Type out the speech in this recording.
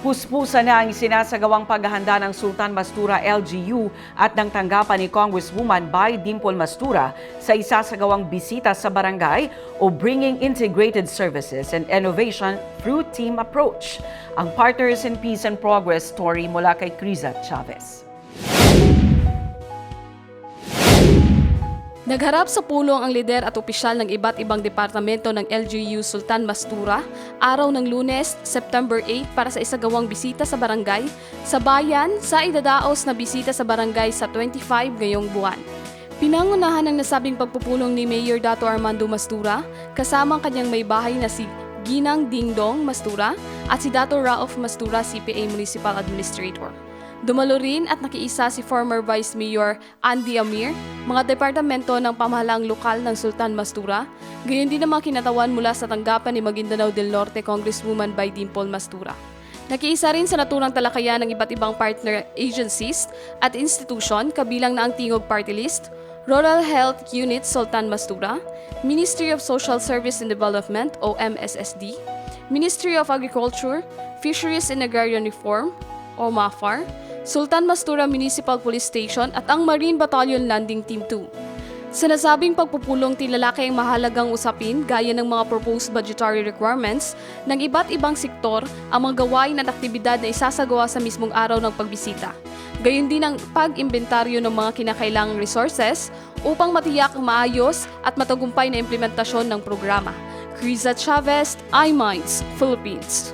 Puspusa na ang sinasagawang paghahanda ng Sultan Mastura LGU at ng tanggapan ni Congresswoman Bai Dimple Mastura sa isasagawang bisita sa barangay o Bringing Integrated Services and Innovation Through Team Approach. Ang Partners in Peace and Progress story mula kay Criza Chavez. Nagharap sa pulong ang lider at opisyal ng iba't ibang departamento ng LGU Sultan Mastura araw ng lunes, September 8 para sa isagawang bisita sa barangay sa bayan sa idadaos na bisita sa barangay sa 25 ngayong buwan. Pinangunahan ng nasabing pagpupulong ni Mayor Dato Armando Mastura kasama ang kanyang may bahay na si Ginang Dingdong Mastura at si Dato Raof Mastura, CPA Municipal Administrator. Dumalo rin at nakiisa si former Vice Mayor Andy Amir, mga departamento ng pamahalaang lokal ng Sultan Mastura, gayon din ang mga kinatawan mula sa tanggapan ni Maguindanao del Norte Congresswoman by Dimple Mastura. Nakiisa rin sa naturang talakayan ng iba't ibang partner agencies at institusyon kabilang na ang Tingog Party List, Rural Health Unit Sultan Mastura, Ministry of Social Service and Development o MSSD, Ministry of Agriculture, Fisheries and Agrarian Reform o MAFAR, Sultan Mastura Municipal Police Station at ang Marine Battalion Landing Team 2. Sa nasabing pagpupulong tinalaki ang mahalagang usapin gaya ng mga proposed budgetary requirements ng iba't ibang sektor ang mga gawain at aktibidad na isasagawa sa mismong araw ng pagbisita. Gayon din ang pag-imbentaryo ng mga kinakailangang resources upang matiyak ang maayos at matagumpay na implementasyon ng programa. Criza Chavez, iMinds, Philippines.